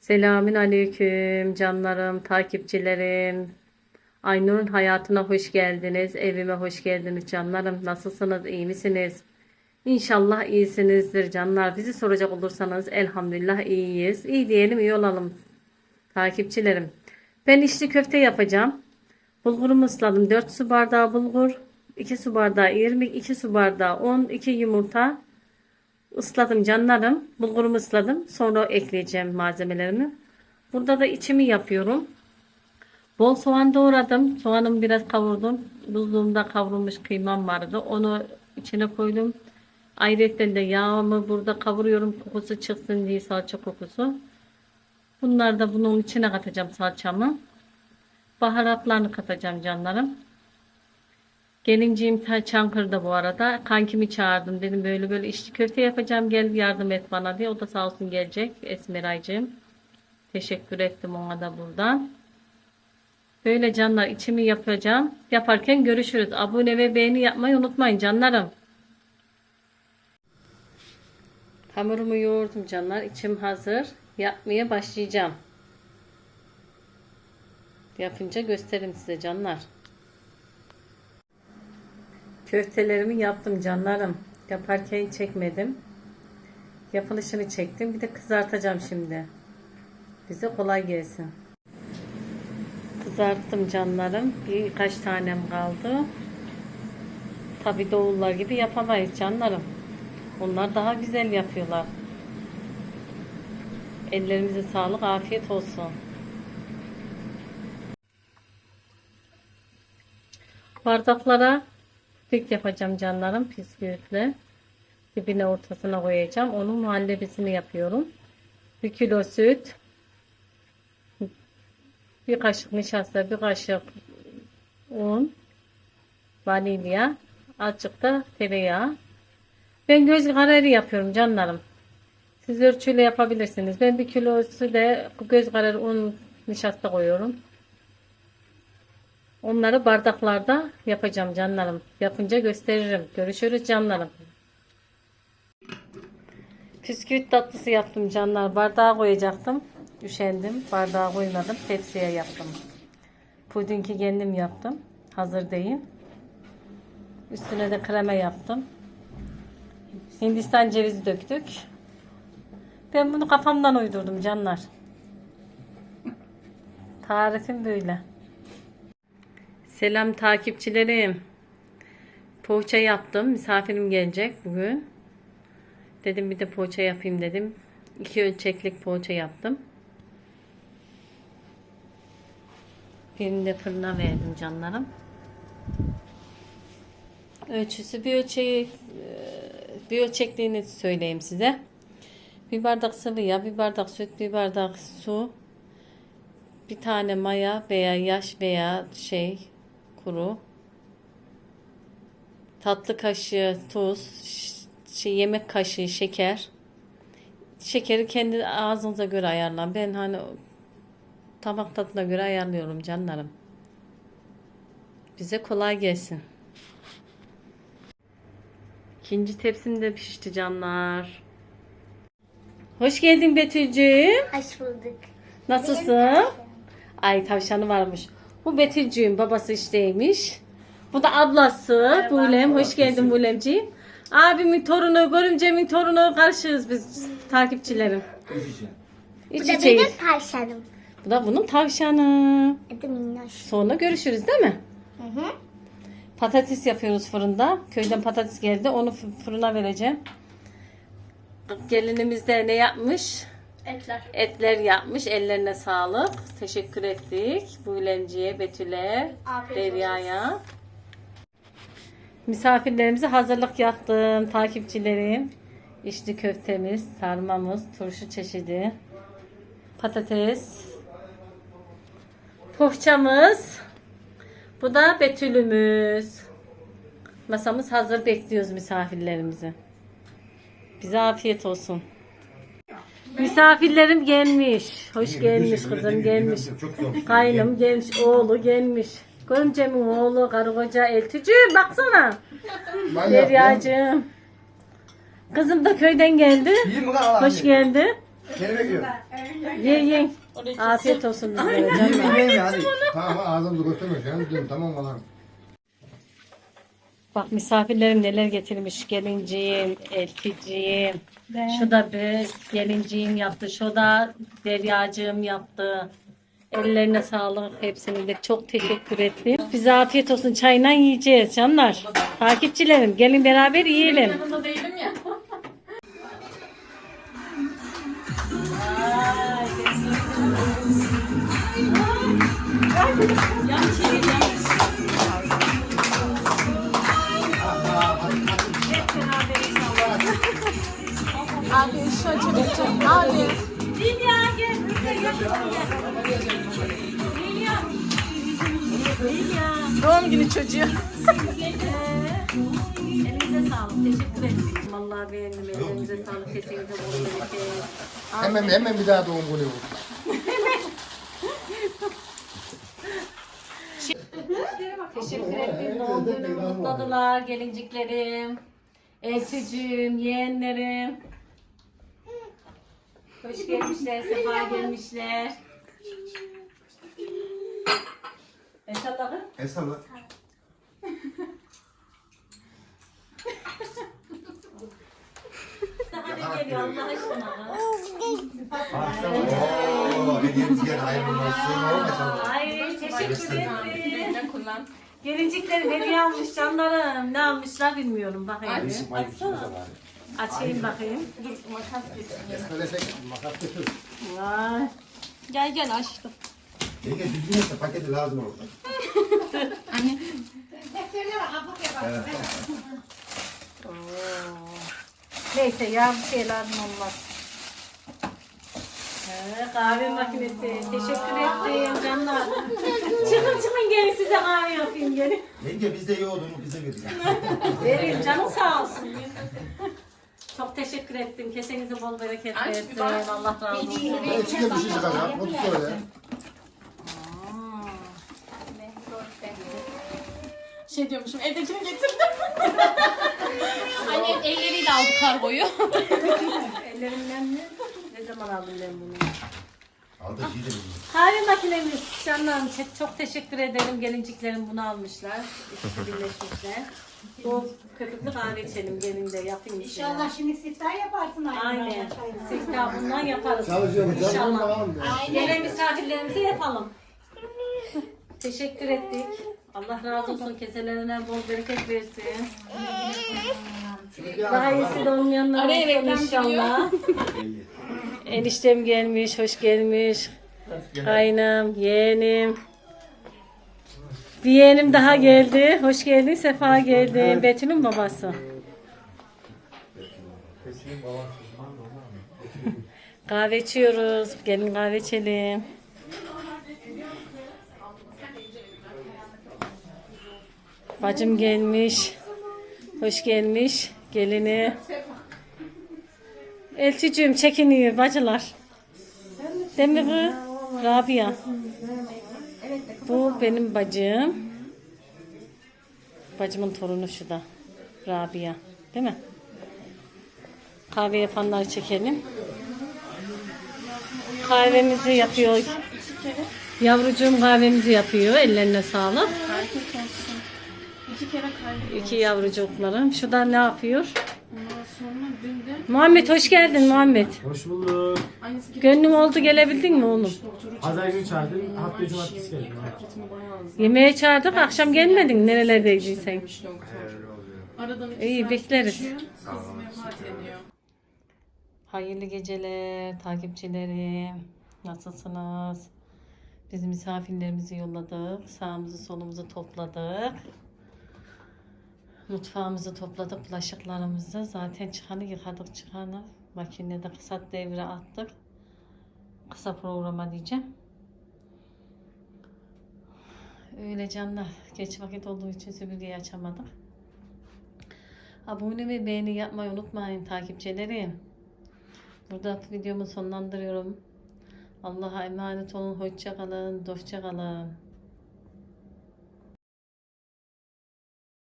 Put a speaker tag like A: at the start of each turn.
A: Selamün aleyküm canlarım, takipçilerim. Aynur'un hayatına hoş geldiniz. Evime hoş geldiniz canlarım. Nasılsınız? iyi misiniz? İnşallah iyisinizdir canlar. Bizi soracak olursanız elhamdülillah iyiyiz. İyi diyelim iyi olalım. Takipçilerim. Ben içli köfte yapacağım. Bulgurumu ısladım. 4 su bardağı bulgur. 2 su bardağı irmik. 2 su bardağı un. 2 yumurta. Isladım canlarım. Bulgurumu ısladım. Sonra ekleyeceğim malzemelerimi. Burada da içimi yapıyorum. Bol soğan doğradım. Soğanımı biraz kavurdum. Buzluğumda kavrulmuş kıymam vardı. Onu içine koydum. Ayrıca de yağımı burada kavuruyorum. Kokusu çıksın diye salça kokusu. Bunları da bunun içine katacağım salçamı. Baharatlarını katacağım canlarım. Gelinciğim ta Çankırı'da bu arada. Kankimi çağırdım. Dedim böyle böyle içli köfte yapacağım. Gel yardım et bana diye. O da sağ olsun gelecek. Esmeraycığım. Teşekkür ettim ona da buradan. Böyle canlar içimi yapacağım. Yaparken görüşürüz. Abone ve beğeni yapmayı unutmayın canlarım. Hamurumu yoğurdum canlar. İçim hazır. Yapmaya başlayacağım. Yapınca gösteririm size canlar. Köftelerimi yaptım canlarım. Yaparken çekmedim. Yapılışını çektim. Bir de kızartacağım şimdi. Bize kolay gelsin. Kızarttım canlarım. Birkaç tanem kaldı. Tabi doğullar gibi yapamayız canlarım. Onlar daha güzel yapıyorlar. Ellerimize sağlık, afiyet olsun. Bardaklara Pik yapacağım canlarım bisküvitle. Dibine ortasına koyacağım. Onun muhallebisini yapıyorum. Bir kilo süt. Bir kaşık nişasta, bir kaşık un. Vanilya. Azıcık da tereyağı. Ben göz kararı yapıyorum canlarım. Siz ölçüyle yapabilirsiniz. Ben bir kilo süte göz kararı un nişasta koyuyorum. Onları bardaklarda yapacağım canlarım. Yapınca gösteririm. Görüşürüz canlarım. Bisküvit tatlısı yaptım canlar. Bardağa koyacaktım. Üşendim. Bardağa koymadım. Tepsiye yaptım. Pudingi kendim yaptım. Hazır değil. Üstüne de krema yaptım. Hindistan cevizi döktük. Ben bunu kafamdan uydurdum canlar. Tarifim böyle. Selam takipçilerim. Poğaça yaptım. Misafirim gelecek bugün. Dedim bir de poğaça yapayım dedim. İki ölçeklik poğaça yaptım. Birini de fırına verdim canlarım. Ölçüsü bir ölçeği bir ölçekliğini söyleyeyim size. Bir bardak sıvı yağ, bir bardak süt, bir bardak su, bir tane maya veya yaş veya şey kuru. Tatlı kaşığı tuz şey yemek kaşığı şeker. Şekeri kendi ağzınıza göre ayarlan ben hani tabak tadına göre ayarlıyorum canlarım. Bize kolay gelsin. İkinci tepsim de pişti canlar. Hoş geldin Betülcüğüm.
B: Hoş bulduk.
A: nasılsın? Ay tavşanı varmış bu Betülcüğün babası işteymiş. Bu da ablası Bulem. Hoş geldin Bulemciğim. Abimin torunu, görümcemin torunu karşıyız biz takipçilerim. İç
B: Bu da
A: içeyiz.
B: benim tavşanım.
A: Bu da bunun tavşanı.
B: Adı Minnoş.
A: Sonra görüşürüz değil mi?
B: Hı hı.
A: Patates yapıyoruz fırında. Köyden patates geldi. Onu fı- fırına vereceğim. Gelinimiz de ne yapmış?
B: Etler.
A: Etler yapmış. Ellerine sağlık. Teşekkür ettik. Bulemciye, Betül'e,
B: Afiyet
A: Derya'ya. Misafirlerimize hazırlık yaptım. Takipçilerim. İçli köftemiz, sarmamız, turşu çeşidi, patates, poğaçamız. Bu da Betül'ümüz. Masamız hazır bekliyoruz misafirlerimizi. Bize afiyet olsun. Misafirlerim gelmiş. Hoş gelmiş kızım gelmiş. Kaynım gelmiş, oğlu gelmiş. Görümcemin oğlu, karı koca elticim baksana. Deryacığım. Kızım da köyden geldi.
C: İyi mi kan
A: Hoş geldi.
B: Bekliyorum.
A: Ye ye. Afiyet olsun bizlere canlar.
B: Yemeğim ya hadi. Tamam ağzımızı göstermiyor. Canım diyorum tamam falan.
A: Bak misafirlerim neler getirmiş. Gelinciğim, elticiyim. Şu da bir gelinciğim yaptı. Şu da deryacığım yaptı. Ellerine sağlık hepsine de çok teşekkür ettim. Bize afiyet olsun. Çayla yiyeceğiz canlar. Takipçilerim gelin beraber yiyelim.
C: Yanında değilim ya. Abi Doğum günü çocuğu.
A: Elinize sağlık. Teşekkür ederim. Vallahi beğendim. Elinize sağlık. Kesinize bol bereket.
B: Hemen hemen bir daha doğum günü bu.
A: Teşekkür ederim. Doğum günümü kutladılar. Gelinciklerim. Elçicim, yeğenlerim. Hoş gelmişler, sefa gelmişler. Esallahu.
B: Hesapla.
A: Daha ne geliyor Allah aşkına?
B: Ooo hediyemiz hayırlı olsun.
A: Ay teşekkür ederim.
C: Ne kullan?
A: Gelincikler hediye almış canlarım. Ne almışlar bilmiyorum. Bakayım. bir. Açayım bakayım.
C: Dur makas getireyim.
B: Söylesek makas götür.
A: Vay.
C: Gel gel açtım.
B: Yenge düzgün etse paketi lazım olur.
A: Neyse ya bir şeylerin olmaz. Ee, kahve makinesi. Teşekkür ederim canlar. çıkın çıkın gelin size kahve yapayım gelin.
B: Yenge bizde yoğurdunu bize verin.
A: Vereyim canım sağ olsun. Çok teşekkür ettim. Kesenize bol bereket
C: Aç bir
A: versin.
C: bak.
A: Allah razı olsun.
B: Ben içinde bir şey çıkacak. Mutlu söyle.
C: Şey diyormuşum evdekini getirdim. Annem elleriyle aldı kargoyu.
A: Ellerimden mi? Ne zaman aldım ben bunu?
B: Aldı de bilmiyor.
A: Kahve makinemiz canlarım çok, çok teşekkür ederim. Gelinciklerim bunu almışlar. İkisi birleşmişler. Bu köpüklü kahve içelim gelin de yapayım.
D: İnşallah şimdi siftah yaparsın aynı
A: Aynen.
D: çayla.
A: Siftah bundan yaparız.
B: Çalışıyorum canım
A: İnşallah.
B: bakalım.
A: Gelen misafirlerimize yapalım. Teşekkür ettik. Allah razı olsun. Keselerine bol bereket versin. Daha iyisi de olmayanlar
C: Araya
A: olsun
C: reklam
A: inşallah. Eniştem gelmiş, hoş gelmiş. Kaynım, yeğenim. Bir yeğenim daha geldi. Hoş geldin, sefa geldin. Betül'ün babası. Kahve içiyoruz. Gelin kahve içelim. Bacım gelmiş. Hoş gelmiş. Gelini. Elçicim çekiniyor bacılar. Değil mi bu? Rabia. Bu benim bacım. Bacımın torunu şu da. Rabia. Değil mi? Kahve yapanları çekelim. Kahvemizi yapıyor. Yavrucuğum kahvemizi yapıyor. Ellerine sağlık.
C: İki kere.
A: İki yavrucuklarım. Şu da ne yapıyor? Muhammed hoş geldin Muhammed.
E: Hoş bulduk.
A: Gönlüm oldu gelebildin mi oğlum?
E: Pazar günü çağırdın. Hafta cumartesi geldim.
A: Yemeğe çağırdık akşam gelmedin nerelerdeydin sen?
C: İki
A: İyi, bekleriz. Hayırlı geceler takipçilerim. Nasılsınız? Biz misafirlerimizi yolladık. Sağımızı solumuzu topladık. Mutfağımızı topladık. Bulaşıklarımızı zaten çıkanı yıkadık çıkanı. Makinede kısa devre attık. Kısa programa diyeceğim. Öyle canlar. Geç vakit olduğu için süpürgeyi açamadık. Abone ve beğeni yapmayı unutmayın takipçilerim. Burada videomu sonlandırıyorum. Allah'a emanet olun. Hoşça kalın.